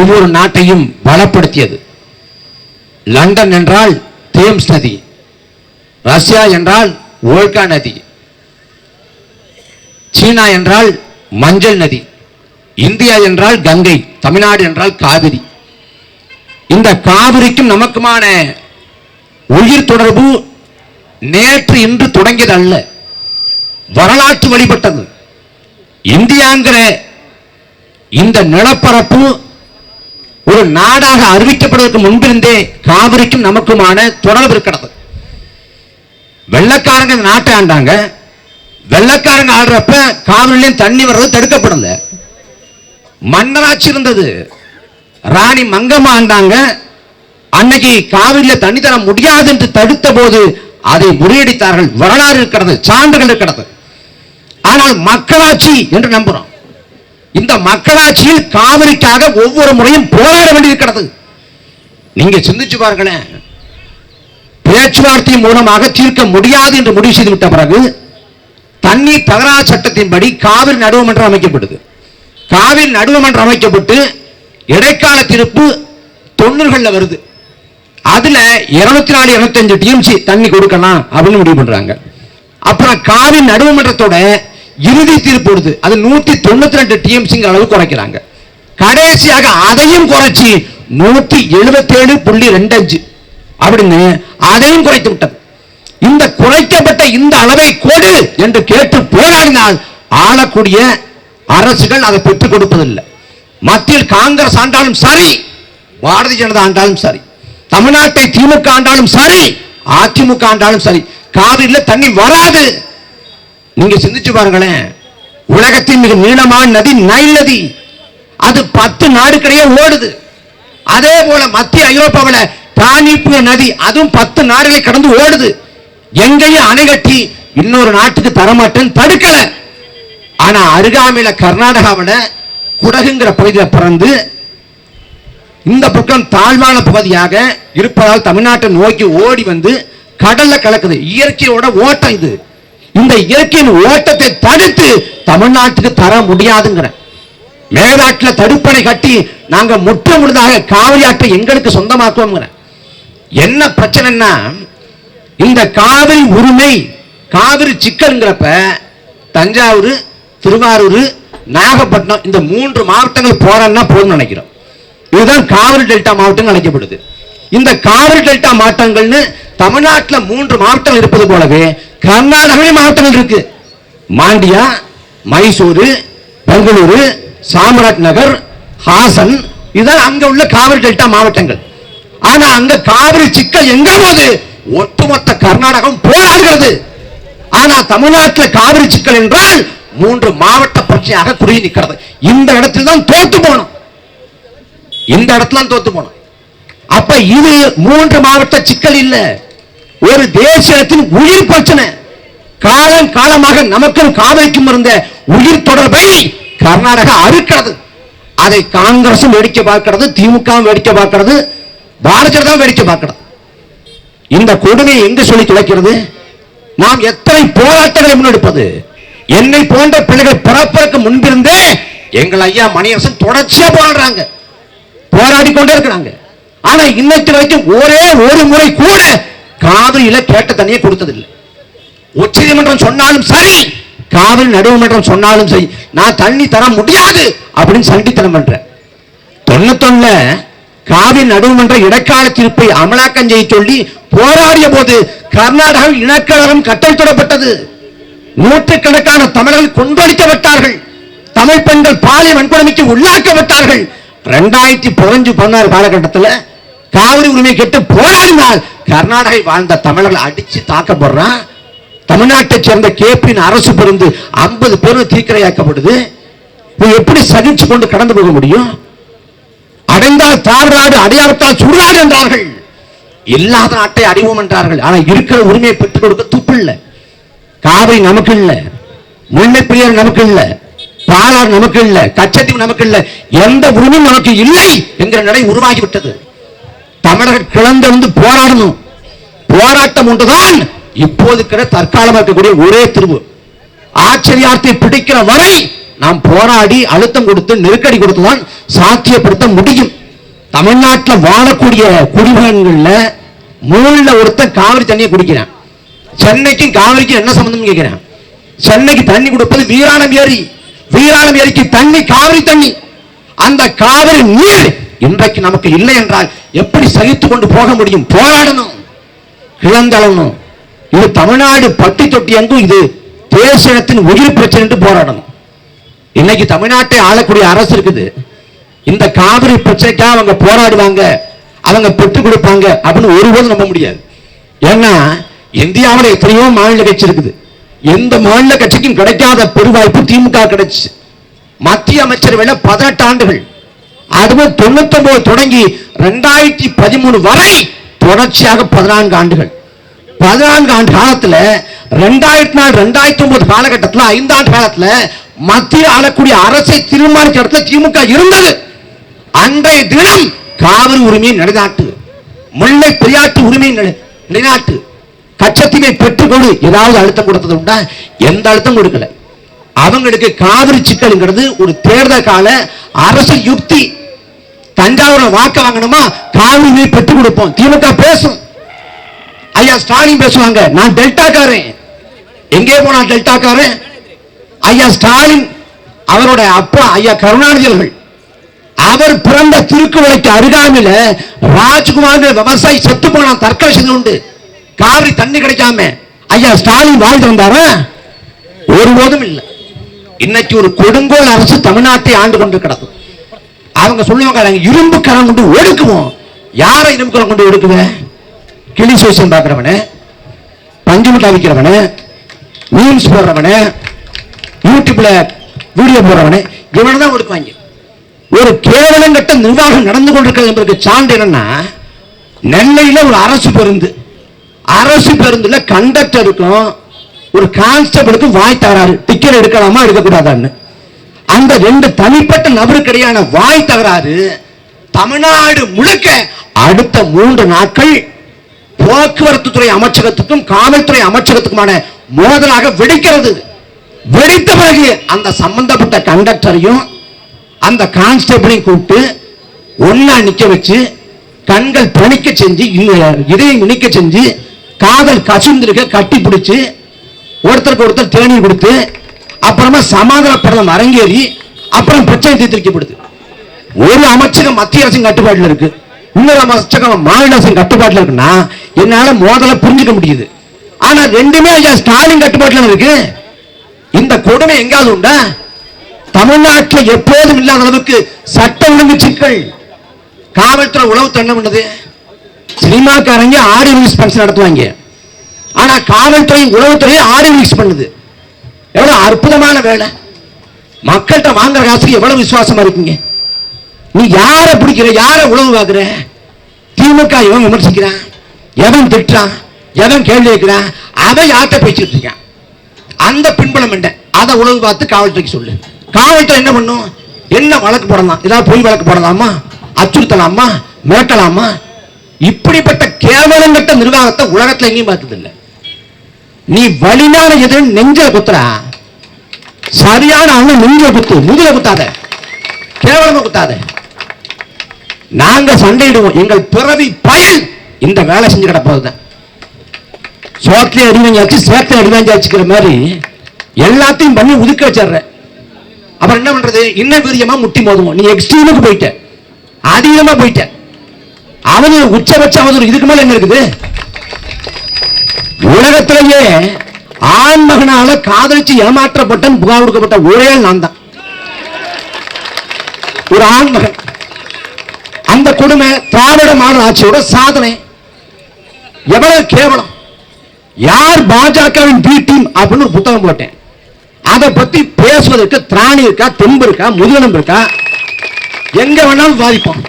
ஒவ்வொரு நாட்டையும் பலப்படுத்தியது லண்டன் என்றால் தேம்ஸ் நதி ரஷ்யா என்றால் ஓல்கா நதி சீனா என்றால் மஞ்சள் நதி இந்தியா என்றால் கங்கை தமிழ்நாடு என்றால் காவிரி. இந்த காவிரிக்கும் நமக்குமான உயிர் தொடர்பு நேற்று இன்று தொடங்கியது அல்ல வரலாற்று வழிபட்டது. இந்தியாங்கிற இந்த நிலப்பரப்பு ஒரு நாடாக அறிவிக்கப்படுவதற்கு முன்பிருந்தே காவிரிக்கும் நமக்குமான தொடர்பு இருக்கிறது. வெள்ளக்காரங்க இந்த நாட்டை ஆண்டாங்க. வெள்ளக்காரங்க ஆடுறப்ப காவிரிலையும் தண்ணி வர்றது தடுக்கப்படல. மன்னராட்சி இருந்தது. ராணி மங்கம்மா ஆண்டாங்க. அன்னைக்கு காவிரியில தண்ணி தர முடியாது என்று தடுத்த போது அதை முறியடித்தார்கள். வரலாறு இருக்கிறது சான்றுகள் இருக்கிறது. ஆனால் மக்களாட்சி என்று நம்புறோம். இந்த மக்களாட்சியில் காவிரிக்காக ஒவ்வொரு முறையும் போராட வேண்டியிருக்கிறது. நீங்க சிந்திச்சு பாருங்களேன். பேச்சுவார்த்தை மூலமாக தீர்க்க முடியாது என்று முடிவு செய்து விட்ட பிறகு தண்ணீர் தகராறு சட்டத்தின்படி காவிரி நடுவமன்றம் அமைக்கப்படுது. காவிரி நடுவமன்றம் அமைக்கப்பட்டு இடைக்கால தீர்ப்பு தொண்ணூறுகளில் வருது. அதுல இருநூத்தி நாலு இருநூத்தஞ்சு டிஎம்சி தண்ணி கொடுக்கலாம் அப்படின்னு முடிவு பண்றாங்க. அப்புறம் காவிரி நடுவமன்றத்தோட இறுதி தீர்ப்பு வருது அது நூத்தி தொண்ணூத்தி ரெண்டு டிஎம்சிங்கிற அளவு குறைக்கிறாங்க. கடைசியாக அதையும் குறைச்சி நூத்தி எழுபத்தி ஏழு புள்ளி ரெண்டு அஞ்சு. அப்படின்னு அதையும் குறைத்து விட்டது. இந்த குறைக்கப்பட்ட இந்த அளவை கொடு என்று கேட்டு போராடினால் ஆளக்கூடிய அரசுகள் அதை பெற்றுக் கொடுப்பதில்லை. மத்தியில் காங்கிரஸ் ஆண்டாலும் சரி பாரதிய ஜனதா ஆண்டாலும் சரி தமிழ்நாட்டை திமுக ஆண்டாலும் சரி அதிமுக ஆண்டாலும் சரி காவிரியில் தண்ணி வராது. நீங்க சிந்திச்சு பாருங்களேன். உலகத்தின் மிக நீளமான நதி நைல் நதி. அது பத்து நாடுகளிடையே ஓடுது. அதே போல மத்திய ஐரோப்பாவில் தானிப்பு நதி அதுவும் பத்து நாடுகளை கடந்து ஓடுது. எங்கேயும் அணை கட்டி இன்னொரு நாட்டுக்கு தரமாட்டேன்னு தடுக்கல. ஆனா அருகாமையில கர்நாடகாவில் குடகுங்கிற பகுதியில் பிறந்து இந்த பக்கம் தாழ்வான பகுதியாக இருப்பதால் தமிழ்நாட்டை நோக்கி ஓடி வந்து கடல்ல கலக்குது. இயற்கையோட ஓட்டம் இது. இந்த இயற்கையின் ஓட்டத்தை தடுத்து தமிழ்நாட்டுக்கு தர முடியாதுங்கிற. மேலாட்டில் தடுப்பணை கட்டி நாங்க முற்ற முழுதாக காவிரி ஆற்றை எங்களுக்கு சொந்தமாக்குவோங்கிற என்ன பிரச்சனைன்னா இந்த காவிரி உரிமை காவிரி சிக்கல்ங்கிறப்ப தஞ்சாவூர் திருவாரூர் நாகப்பட்டினம் இந்த மூன்று மாவட்டங்கள் போறேன்னா போதும்னு நினைக்கிறோம். இதுதான் காவிரி டெல்டா மாவட்டம் அழைக்கப்படுது. இந்த காவிரி டெல்டா மாவட்டங்கள்னு தமிழ்நாட்டில் மூன்று மாவட்டங்கள் இருப்பது போலவே கர்நாடகமே மாவட்டங்கள் இருக்கு. மாண்டியா மைசூரு பெங்களூரு சாம்ராட் நகர் ஹாசன் இதுதான் அங்க உள்ள காவிரி டெல்டா மாவட்டங்கள். ஆனா அங்க காவிரி சிக்கல் எங்க போது ஒட்டுமொத்த கர்நாடகம் போராடுகிறது ஆனா தமிழ்நாட்டில் காவிரி சிக்கல் என்றால் மூன்று மாவட்ட பிரச்சனையாக குறுகி நிற்கிறது. இந்த இடத்துல தான் தோத்து போனோம் இந்த இடத்துல தான் தோத்து போனோம் அப்ப இது மூன்று மாவட்ட சிக்கல் இல்லை. ஒரு தேசியத்தின் உயிர் பிரச்சனை. காலம் காலமாக நமக்கும் காவிரிக்கும் இருந்த உயிர் தொடர்பை கர்நாடகா அறுக்கிறது. அதை காங்கிரசும் வேடிக்கை பார்க்கிறது திமுக வேடிக்கை பார்க்கிறது பாரதிய ஜனதா வேடிக்கை பார்க்கிறது. இந்த கொடுமையை எங்கு சொல்லி துளைக்கிறது? நாம் எத்தனை போராட்டங்களை முன்னெடுப்பது? என்னை போன்ற பிள்ளைகள் பிறப்பதற்கு முன்பிருந்தே எங்கள் ஐயா மணியரசன் தொடர்ச்சியா போராடுறாங்க. போராடி கொண்டே இருக்கிறாங்க. ஆனா இன்னைக்கு வரைக்கும் ஒரே ஒரு முறை கூட காவிரியில கேட்ட தண்ணியை கொடுத்ததில்லை. உச்ச நீதிமன்றம் சொன்னாலும் சரி காவிரி நடுவுமன்றம் சொன்னாலும் சரி நான் தண்ணி தர முடியாது அப்படின்னு சண்டித்தனம் பண்றேன். தொண்ணூத்தொன்னுல காவிரி நடுவுமன்ற இடைக்கால தீர்ப்பை அமலாக்கம் செய்ய சொல்லி போராடிய போது கர்நாடகாவில் இனக்கழகம் கட்டளையிடப்பட்டது நூற்றுக்கணக்கான தமிழர்கள் கொன்றடிக்கப்பட்டார்கள் தமிழ் பெண்கள் பாலியல் வன்கொடுமைக்கு உள்ளாக்கப்பட்டார்கள் ரெண்டாயிரத்தி பதினஞ்சு பதினாறு காலகட்டத்தில் காவிரி உரிமை கேட்டு போராடினால் கர்நாடகை வாழ்ந்த தமிழர்கள் அடிச்சு தாக்கப்படுறான் தமிழ்நாட்டை சேர்ந்த கேபின் அரசு பிறந்து ஐம்பது பேரும் தீக்கிரையாக்கப்படுது. இதை எப்படி சகிச்சு கொண்டு கடந்து போக முடியும்? அடைந்தால் தாழ்நாடு அடையாளத்தால் சுடுநாடு என்றார்கள். இல்லாத நாட்டை அடைவோம் என்றார்கள். ஆனால் இருக்கிற உரிமையை பெற்றுக் கொடுக்க துப்பு இல்லை. காவிரி நமக்கு இல்லை. முல்லை பெரியார் நமக்கு இல்லை. பாலார் நமக்கு இல்லை. கச்சத்தீவு நமக்கு இல்லை. எந்த உரிமையும் நமக்கு இல்லை என்கிற நிலை உருவாகிவிட்டது. கட கிளந்து வந்து போராடணும். போராட்டம் ஒன்றுதான் இப்போது இருக்கிற தற்காலமாக இருக்கக்கூடிய ஒரே திருவு. ஆச்சரியார்த்தை பிடிக்கிற வரை நாம் போராடி அழுத்தம் கொடுத்து நெருக்கடி கொடுத்துதான் சாத்தியப்படுத்த முடியும். தமிழ்நாட்டில் வாழக்கூடிய குடிமகன்கள்ல மூணுல ஒருத்தன் காவிரி தண்ணியை குடிக்கிறான். சென்னைக்கும் காவிரிக்கும் என்ன சம்பந்தம் கேட்கிறேன் சென்னைக்கு தண்ணி கொடுப்பது வீராணம் ஏரி. வீராணம் ஏரிக்கு தண்ணி காவிரி தண்ணி. அந்த காவிரி நீர் இன்றைக்கு நமக்கு இல்லை என்றால் எப்படி சகித்து கொண்டு போக முடியும்? போராடணும். இழந்தளணும் இது தமிழ்நாடு பட்டி தொட்டி எங்கும் இது தேசத்தின் உயிர் பிரச்சனை என்று போராடணும். இன்னைக்கு தமிழ்நாட்டை ஆளக்கூடிய அரசு இருக்குது. இந்த காவிரி பிரச்சனைக்காக அவங்க போராடுவாங்க அவங்க பெற்றுக் கொடுப்பாங்க அப்படின்னு ஒருபோதும் நம்ப முடியாது. ஏன்னா இந்தியாவில் எத்தனையோ மாநில கட்சி இருக்குது. எந்த மாநில கட்சிக்கும் கிடைக்காத பெருவாய்ப்பு திமுக கிடைச்சு. மத்திய அமைச்சர் வேலை பதினெட்டு ஆண்டுகள் அதுவும் தொண்ணூத்தொன்பது தொடங்கி ரெண்டாயிரத்தி பதிமூணு வரை தொடர்ச்சியாக பதினான்கு ஆண்டுகள். பதினான்கு ஆண்டு காலத்தில் ரெண்டாயிரத்தி நாலு ரெண்டாயிரத்தி ஒன்பது காலகட்டத்தில் ஐந்து ஆண்டு காலத்துல மத்திய ஆளக்கூடிய அரசை தீர்மானிச்ச இடத்துல திமுக இருந்தது. அன்றைய தினம் காவிரி உரிமையை நிலைநாட்டு முல்லை பெரியாட்டு உரிமையை நிலைநாட்டு கச்சத்தீவை பெற்றுக்கொண்டு ஏதாவது அழுத்தம் கொடுத்தது உண்டா? எந்த அழுத்தம் கொடுக்கல. அவங்களுக்கு காவிரி சிக்கலுங்கிறது ஒரு தேர்தல் கால அரசு யுக்தி தஞ்சாவூர்ல வாக்கு வாங்கணுமா? காவிரி பெற்றுக் கொடுப்போம். திமுக பேசும். ஐயா ஸ்டாலின் பேசுவாங்க. நான் டெல்டாக்காரன். எங்கே போனா டெல்டாக்காரன்? ஐயா ஸ்டாலின் அவரோட அப்பா ஐயா கருணாநிதி அவர்கள். அவர் பிறந்த திருக்குவளைக்கு அருகாமையில ராஜ்குமார் விவசாயி செத்து போனான் தற்கொலை உண்டு. காவிரி தண்ணி கிடைக்காம. ஐயா ஸ்டாலின் வாழ்ந்து வந்தாரா? ஒருபோதும் இல்லை. இன்னைக்கு ஒரு கொடுங்கோல் அரசு தமிழ்நாட்டை ஆண்டு கொண்டு கிடக்கும். அவங்க சொல்லுவாங்க நாங்கள் இரும்பு கரம் கொண்டு ஒடுக்குவோம். யாரை இரும்பு கரம் கொண்டு ஒடுக்குவேன் கிளி சோசியம் பார்க்குறவனே பஞ்சு மிட்டாய் விற்கிறவனே மீன்ஸ் போடுறவனே யூடியூப்ல வீடியோ போடுறவனே இவனை தான் ஒடுக்குவாங்க. ஒரு கேவலங்கட்ட நிர்வாகம் நடந்து கொண்டிருக்கிறது என்பதற்கு சான்று என்னன்னா நெல்லையில் ஒரு அரசு பேருந்து. அரசு பேருந்துல கண்டக்டருக்கும் ஒரு கான்ஸ்டபிளுக்கும் வாய் தராரு டிக்கெட் எடுக்கலாமா எடுக்கக்கூடாதான்னு. அந்த ரெண்டு தனிப்பட்ட நபருக்கிடையான வாய் தகராறு தமிழ்நாடு முழுக்க அடுத்த மூன்று நாட்கள் போக்குவரத்து துறை அமைச்சகத்துக்கும் காவல்துறை அமைச்சகத்துக்குமான மோதலாக வெடிக்கிறது. வெடித்த பிறகு அந்த சம்பந்தப்பட்ட கண்டக்டரையும் அந்த கான்ஸ்டபிளையும் கூப்பிட்டு ஒன்னா நிக்க வச்சு கண்கள் பணிக்க செஞ்சு இதயம் இணைக்க செஞ்சு காதல் கசுந்திருக்க கட்டி பிடிச்சு ஒருத்தருக்கு ஒருத்தர் தேநீர் கொடுத்து அப்புறமா சமாதானப்படலம் அரங்கேறி அப்புறம் பிரச்சனை தீர்த்திருக்கப்படுது ஒரு அமைச்சகம் மத்திய அரசின் கட்டுப்பாட்டில் இருக்கு. இன்னொரு அமைச்சகம் மாநில அரசின் கட்டுப்பாட்டில் இருக்குன்னா என்னால மோதலை புரிஞ்சுக்க முடியுது. ஆனா ரெண்டுமே ஐயா ஸ்டாலின் கட்டுப்பாட்டில் இருக்கு. இந்த கொடுமை எங்காவது உண்டா? தமிழ்நாட்டில் எப்போதும் இல்லாத அளவுக்கு சட்ட ஒழுங்கு சிக்கல். காவல்துறை உளவு தண்ணம் பண்ணது சினிமாக்காரங்க ஆடியோ ரிலீஸ் ஃபங்க்ஷன் நடத்துவாங்க. ஆனா காவல்துறை உளவுத்துறை ஆடியோ ரிலீஸ் பண்ணுது. எவ்வளவு அற்புதமான வேலை? மக்கள்கிட்ட வாங்குற காசுக்கு எவ்வளவு விசுவாசமா இருக்கீங்க? நீ யாரை பிடிக்கிற? யாரை உழவு பார்க்குற திமுக எவன் விமர்சிக்கிறான் எவன் திட்டுறான் எவன் கேள்வி கேட்கிறான் அவன் யார்கிட்ட பேசிட்டு இருக்கான்? அந்த பின்புலம் என்ன? அதை உழவு பார்த்து காவல்துறைக்கு சொல்லு. காவல்துறை என்ன பண்ணும்? என்ன வழக்கு போடலாம்? ஏதாவது பொய் வழக்கு போடலாமா? அச்சுறுத்தலாமா? மிரட்டலாமா? இப்படிப்பட்ட கேவலங்கட்ட நிர்வாகத்தை உலகத்துல எங்கேயும் பார்த்ததில்லை. நீ வலிமையான எதிரும் நெஞ்சில குத்துறா. சரியான அவன் நெஞ்சில குத்து முதுல குத்தாத. கேவலமா குத்தாத. நாங்க சண்டையிடுவோம். எங்கள் பிறவி பயன் இந்த வேலை செஞ்சு கிடப்பதுதான் சோத்திலே அடிவாஞ்சாச்சு சேத்திலே அடிவாஞ்சாச்சுக்கிற மாதிரி எல்லாத்தையும் பண்ணி ஒதுக்க வச்சிடுற. அப்புறம் என்ன பண்றது? இன்னும் வீரியமா முட்டி மோதுவோம். நீ எக்ஸ்ட்ரீமுக்கு போயிட்ட. அதிகமா போயிட்ட. அவதூறு உச்சபட்ச அவதூறு. இதுக்கு மேல என்ன இருக்குது? உலகத்திலேயே ஆண் மகனால காதலிச்சு ஏமாற்றப்பட்ட புகார் கொடுக்கப்பட்ட ஒரே நான் தான் ஒரு ஆண் மகன். அந்த கொடுமை திராவிட மாடல் ஆட்சியோட சாதனை. எவ்வளவு கேவலம். யார் பாஜகவின் பி டீம் அப்படின்னு ஒரு புத்தகம் போட்டேன். அதை பத்தி பேசுவதற்கு திராணி இருக்கா தெம்பு இருக்கா முதுகெலும்பு இருக்கா? எங்க வேணாலும் பாதிப்போம்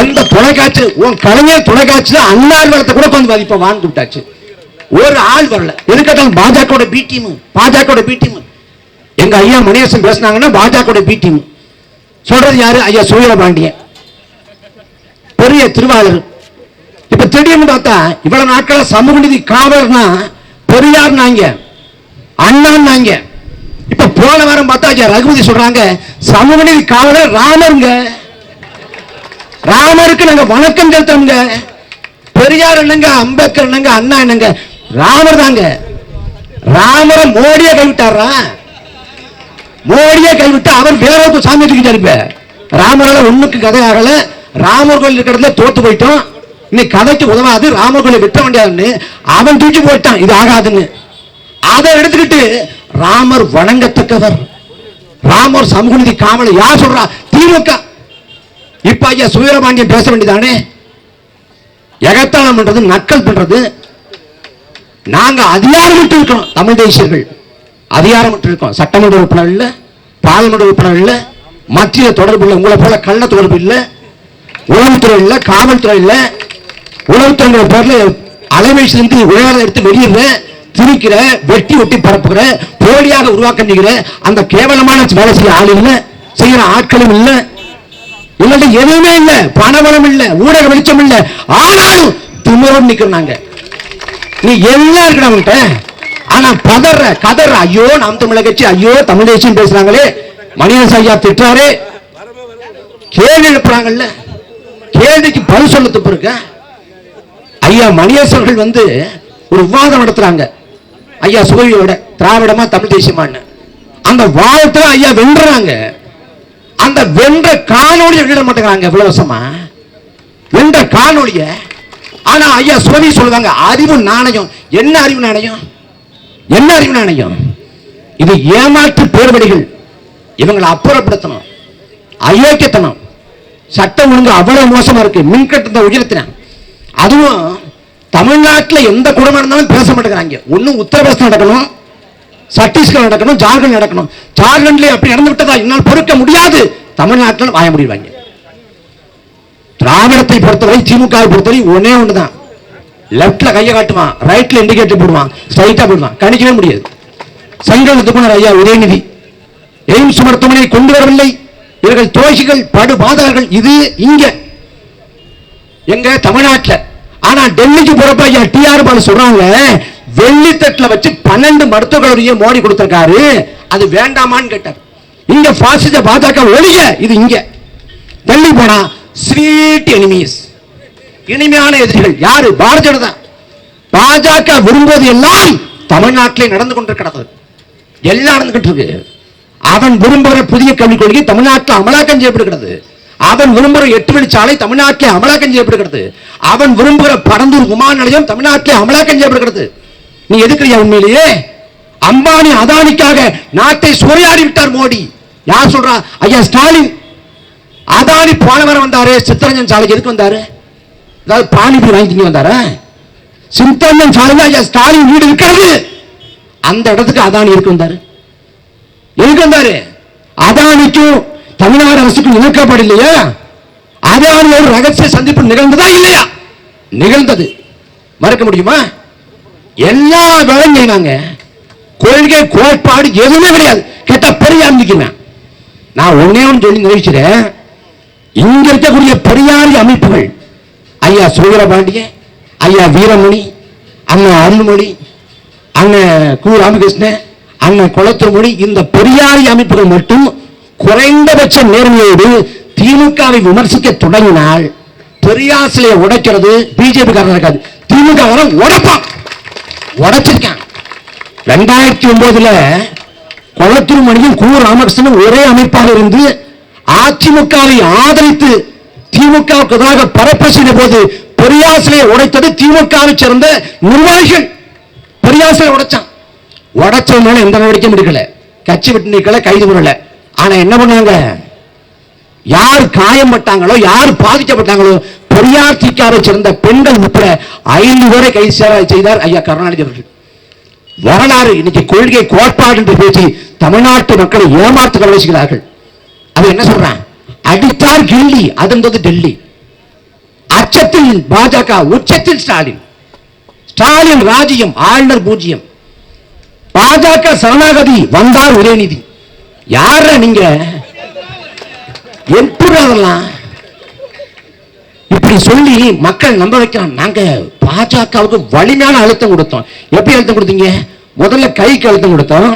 எந்த தொலைக்காட்சி உன் கலைஞர் தொலைக்காட்சியில அன்னார் வளத்தை கூட உட்காந்து பாதிப்போம் வான்னு விட்டாச்சு ஒரு ஆள் வரல. எதுக்கட்டாலும் BJP B team BJP B team எங்க ஐயா மணியரசன் பேசினாங்கன்னா பாஜக பி டீம் சொல்றது யாரு? ஐயா சூரிய பாண்டியன். பெரிய திருவாளர். இப்ப திடீர்னு பார்த்தா இவ்வளவு நாட்கள சமூக நீதி காவலர்னா பெரியார் நாங்க அண்ணான் நாங்க இப்ப போன வாரம் பார்த்தா ஐயா ரகுபதி சொல்றாங்க சமூக நீதி காவலர் ராமருங்க. ராமருக்கு நாங்க வணக்கம் செலுத்தோங்க பெரியார் என்னங்க அம்பேத்கர் என்னங்க அண்ணா என்னங்க ராமர் தாங்க. ராமரை மோடியை கைவிட்டாரா மோடியை கைவிட்டு அவர் வேற ஒரு சாமி தூக்கிட்டாரு இப்ப ராமரால ஒண்ணுக்கு கதை ஆகல. ராமர் கோயில் இருக்கிறதுல தோத்து போயிட்டோம். இன்னைக்கு கதைக்கு உதவாது. ராமர் கோயிலை விட்ட வேண்டியாருன்னு அவன் தூக்கி போயிட்டான் இது ஆகாதுன்னு. அதை எடுத்துக்கிட்டு ராமர் வணங்கத்தக்கவர். ராமர் சமூகநிதி காவலை யார் சொல்றா? திமுக. இப்ப ஐயா சுவீரபாண்டியன் பேச வேண்டியதானே? எகத்தாளம் பண்றது நக்கல் பண்றது நாங்க அதிகாரமிட்டு இருக்கோம் தமிழ் தேசியர்கள். அதிகாரமிட்டு இருக்கோம் சட்டமன்ற உறுப்பினர் இல்லை பாராளுமன்ற உறுப்பினர் மத்திய தொடர்பு இல்லை உங்களை போல கள்ள தொடர்பு இல்லை உளவுத்துறை இல்லை காவல்துறை இல்லை உளவுத்துறைங்கிற பேர்ல அலைவயசிலிருந்து உலகம் எடுத்து வெளியிடுற திரிக்கிற வெட்டி ஒட்டி பரப்புகிற போலியாக உருவாக்கிற அந்த கேவலமான வேலை செய்ய ஆள் இல்லை செய்யற ஆட்களும் இல்லை. இல்ல எதுவுமே இல்லை பணபலம் இல்லை ஊடக வெளிச்சம் இல்லை. ஆனாலும் துண்மோனு நிற்கிறோம் நாங்கள் நீ எல்லாம் இருக்கிற அவன்கிட்ட ஆனா பதற கதற. ஐயோ நாம் தமிழக கட்சி ஐயோ தமிழ் தேசியம் பேசுறாங்களே. மணியரசு ஐயா திட்டாரு கேள்வி எழுப்புறாங்கல்ல. கேள்விக்கு பதில் சொல்ல துப்பு ஐயா மணியரசர்கள் வந்து ஒரு விவாதம் நடத்துறாங்க. ஐயா சுகவியோட திராவிடமா தமிழ் தேசியமான்னு. அந்த வாதத்தை ஐயா வென்றாங்க அந்த வென்ற காணொலியை வெளியிட மாட்டேங்கிறாங்க இலவசமா வென்ற காணொலிய ஆனா ஐயா சுவாமி சொல்லுவாங்க அறிவு நாணயம். என்ன அறிவு நாணயம்? என்ன அறிவு நாணயம்? இது ஏமாற்று பேர்வடிகள் இவங்களை அப்புறப்படுத்தணும். அயோக்கியத்தனம். சட்டம் ஒழுங்கு அவ்வளவு மோசமா இருக்கு. மின்கட்டத்தை உயர்த்தினேன் அதுவும் தமிழ்நாட்டில் எந்த குடும்பம் இருந்தாலும் பேச மாட்டேங்கிறாங்க. ஒன்னும் உத்தரப்பிரதேசம் நடக்கணும். சத்தீஸ்கர் நடக்கணும் ஜார்க்கண்ட் நடக்கணும். ஜார்க்கண்ட்லேயே அப்படி நடந்து விட்டதா என்னால் பொறுக்க முடியாது. தமிழ்நாட்டில் வாய முடிவாங்க திராவிடத்தை பொறுத்தவரை திமுக பொறுத்தவரை ஒன்னே ஒண்ணுதான். லெப்ட்ல கையை காட்டுவான் ரைட்ல இண்டிகேட்டர் போடுவான் ஸ்ட்ரைட்டா போடுவான் கணிக்கவே முடியாது. செங்கல் துப்புனர் ஐயா உதயநிதி. எய்ம்ஸ் மருத்துவமனை கொண்டு வரவில்லை. இவர்கள் தோஷிகள் படுபாதகர்கள் இது இங்க. எங்க? தமிழ்நாட்டில். ஆனா டெல்லிக்கு போறப்ப ஐயா டிஆர் பாலு சொல்றாங்க வெள்ளித்தட்டில் வச்சு பன்னெண்டு மருத்துவ கல்லூரியை மோடி கொடுத்திருக்காரு. அது வேண்டாமான்னு கேட்டார். இங்க பாசிச பாஜக ஒழிய இது இங்க. டெல்லி போனா ஸ்வீட் எனிமீஸ் இனிமையான எதிரிகள். யாரு? பாரதிய ஜனதா பாஜக விரும்புவது எல்லாம் தமிழ்நாட்டிலே நடந்து கொண்டிருக்கிறது. எல்லாம் நடந்துகிட்டு இருக்கு. அவன் விரும்புகிற புதிய கல்விக் கொள்கை தமிழ்நாட்டில் அமலாக்கம் செய்யப்படுகிறது. அவன் விரும்புகிற எட்டு வழிச்சாலை தமிழ்நாட்டிலே அமலாக்கம் செய்யப்படுகிறது. அவன் விரும்புகிற பரந்தூர் விமான நிலையம் தமிழ்நாட்டிலே அமலாக்கம் செய்யப்படுகிறது. நீ எதுக்குறியா உண்மையிலேயே? அம்பானி அதானிக்காக நாட்டை சூறையாடி விட்டார் மோடி. யார் சொல்றா? ஐயா ஸ்டாலின். அதானி போன வாரம் வந்தாரு சித்தரஞ்சன் சாலைக்கு எதுக்கு வந்தாரு? ஏதாவது பானிபூரி வாங்கி திங்க வந்தாரா? சித்தரஞ்சன் சாலையில் ஐயா ஸ்டாலின் வீடு இருக்கிறது. அந்த இடத்துக்கு அதானி இருக்கு வந்தாரு? எதுக்கு வந்தாரு? அதானிக்கும் தமிழ்நாடு அரசுக்கும் இணக்கப்பாடு இல்லையா? அதானி ஒரு ரகசிய சந்திப்பு நிகழ்ந்ததா இல்லையா? நிகழ்ந்தது. மறக்க முடியுமா? எல்லா வேலையும் செய்வாங்க கொள்கை கோட்பாடு எதுவுமே கிடையாது. கேட்டா பெரிய நிற்கிறேன் நான் ஒன்னே ஒன்று சொல்லி நினைச்சுறேன் இங்க இருக்கக்கூடிய பெரியாரி அமைப்புகள். ஐயா சுந்தரபாண்டிய ஐயா வீரமணி அண்ணன் அருள்மொழி அண்ணன் கு ராமகிருஷ்ணன் அண்ணன் குளத்தூர்மொழி இந்த பெரியாரி அமைப்புகள் மட்டும் குறைந்தபட்ச நேர்மையோடு திமுகவை விமர்சிக்க தொடங்கினால் பெரியார் சிலையை உடைக்கிறது பிஜேபி காரணம் இருக்காது. திமுக உடைப்பான். உடைச்சிருக்கான். ரெண்டாயிரத்தி ஒன்பதுல குளத்தூர் மணியும் கு ராமகிருஷ்ணனும் ஒரே அமைப்பாக இருந்து அதிமுகவை ஆதரித்து திமுகவுக்கு எதிராக பரப்ப செய்த போது பெரியார் உடைத்தது திமுகவை சேர்ந்த நிர்வாகிகள். பெரியார் உடைச்சான். உடைச்சதுனால எந்த நடவடிக்கையும் எடுக்கல கட்சி விட்டு நிற்கல கைது பண்ணல. ஆனா என்ன பண்ணாங்க? யார் காயப்பட்டாங்களோ யார் பாதிக்கப்பட்டாங்களோ பெரியார் திக்காவை சேர்ந்த பெண்கள் உட்பட ஐந்து பேரை கைது செய்தார் ஐயா கருணாநிதி அவர்கள். வரலாறு இன்னைக்கு கொள்கை கோட்பாடு என்று பேசி தமிழ்நாட்டு மக்களை ஏமாற்ற கவனிக்கிறார்கள் அது என்ன சொல்றான்? அடித்தார் கில்லி அதன்றது டெல்லி. அச்சத்தில் பாஜக உச்சத்தில் ஸ்டாலின். ஸ்டாலின் ராஜ்யம் ஆளுநர் பூஜ்யம். பாஜக சரணாகதி வந்தார் உதயநிதி. யார நீங்க? எப்படி அதெல்லாம் இப்படி சொல்லி மக்கள் நம்ப வைக்கிறான். நாங்க பாஜகவுக்கு வலிமையான அழுத்தம் கொடுத்தோம். எப்படி அழுத்தம் கொடுத்தீங்க? முதல்ல கைக்கு அழுத்தம் கொடுத்தோம்.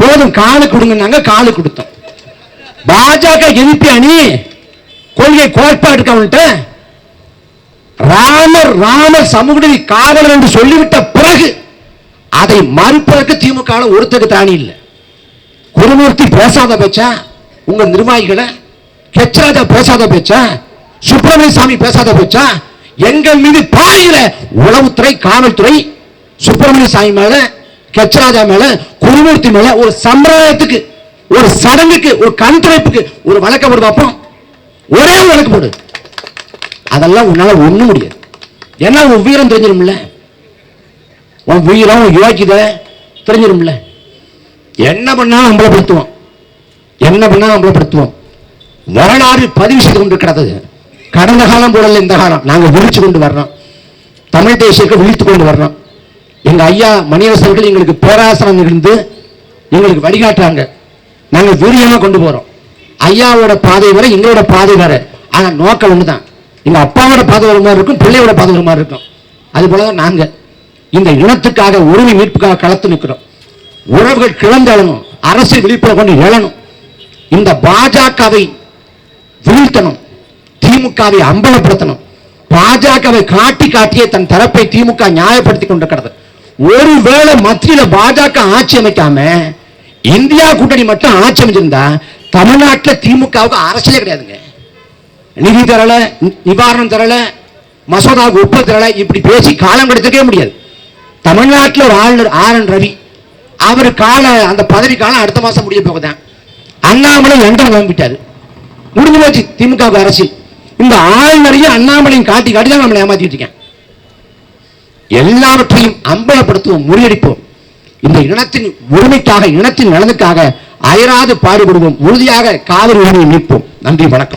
போதும் காலு நாங்க காலு கொடுத்தோம். பாஜக எதிர்ப்பு அணி கொள்கை கோட்பாட்டுக்கு அவன்கிட்ட ராமர் ராமர் சமூக காவலர் என்று சொல்லிவிட்ட பிறகு அதை மறுப்பதற்கு திமுக ஒருத்தருக்கு தாணி இல்லை. குருமூர்த்தி பேசாத பேச்சா? உங்க நிர்வாகிகளை கெச்சராஜா பேசாத பேச்சா? சுப்பிரமணிய சாமி பேசாத பேச்சா? எங்கள் மீது பாயிர உளவுத்துறை காவல்துறை சுப்பிரமணிய சாமி மேல கெச்சராஜா மேல குருமூர்த்தி மேல ஒரு சம்பிரதாயத்துக்கு ஒரு சடங்குக்கு ஒரு கண் துடைப்புக்கு ஒரு வழக்க போடு பார்ப்போம் ஒரே ஒரு வழக்கு போடு. அதெல்லாம் உன்னால ஒண்ணும் முடியாது. ஏன்னா உன் உயிரம் தெரிஞ்சிரும்ல? உன் உயிரம் உன் யோக்கியதை தெரிஞ்சிரும்ல? என்ன பண்ணாலும் அம்பலப்படுத்துவோம் என்ன பண்ணாலும் அம்பலப்படுத்துவோம் வரலாறு பதிவு செய்து கொண்டு கிடந்தது. கடந்த காலம் போடல இந்த காலம். நாங்கள் விழிச்சு கொண்டு வர்றோம். தமிழ் தேசியத்தை விழித்து கொண்டு வர்றோம். எங்கள் ஐயா மணியரசர்கள் எங்களுக்கு பேராசனம் இருந்து எங்களுக்கு வழிகாட்டுறாங்க. நாங்கள் தூரியமாக கொண்டு போகிறோம் ஐயாவோட பாதை வரை எங்களோட பாதை வர. ஆனால் நோக்கம் தான் இந்த அப்பாவோட பாதை ஒரு மாதிரி இருக்கும் பிள்ளையோட பாதை ஒரு மாதிரி இருக்கும். அது போலதான் நாங்கள் இந்த இனத்துக்காக உரிமை மீட்புக்காக களத்து நிற்கிறோம். உறவுகள் கிளந்தெழணும் அரசியல் விழிப்புணர்வு கொண்டு எழணும். இந்த பாஜகவை வீழ்த்தணும். திமுகவை அம்பலப்படுத்தணும். பாஜகவை காட்டி காட்டியே தன் தரப்பை திமுக நியாயப்படுத்தி கொண்டிருக்கிறது. ஒருவேளை மத்தியில் பாஜக ஆட்சி அமைக்காம இந்தியா கூட்டணி மட்டும் ஆட்சி அமைச்சிருந்தா தமிழ்நாட்டில் திமுகவுக்கு அரசியலே கிடையாதுங்க. நிதி தரல நிவாரணம் தரல மசோதாவுக்கு ஒப்பு தரல இப்படி பேசி காலம் கெடுத்துக்கவே முடியாது. தமிழ்நாட்டில் ஒரு ஆளுநர் ஆர் என் ரவி அவர் கால அந்த பதவி காலம் அடுத்த மாசம் முடிய போகுதான். அண்ணாமலை லண்டன் கிளம்பிட்டாரு முடிஞ்சு போச்சு திமுக அரசியல். இந்த ஆளுநரையும் அண்ணாமலையும் காட்டி காட்டி தான் நம்மளை ஏமாத்திட்டு இருக்கேன். எல்லாவற்றையும் அம்பலப்படுத்துவோம் முறியடிப்போம். இந்த இனத்தின் உரிமைக்காக இனத்தின் நலனுக்காக அயராது பாடுபடுவோம். உறுதியாக காவிரி உரிமையை மீட்போம். நன்றி வணக்கம்.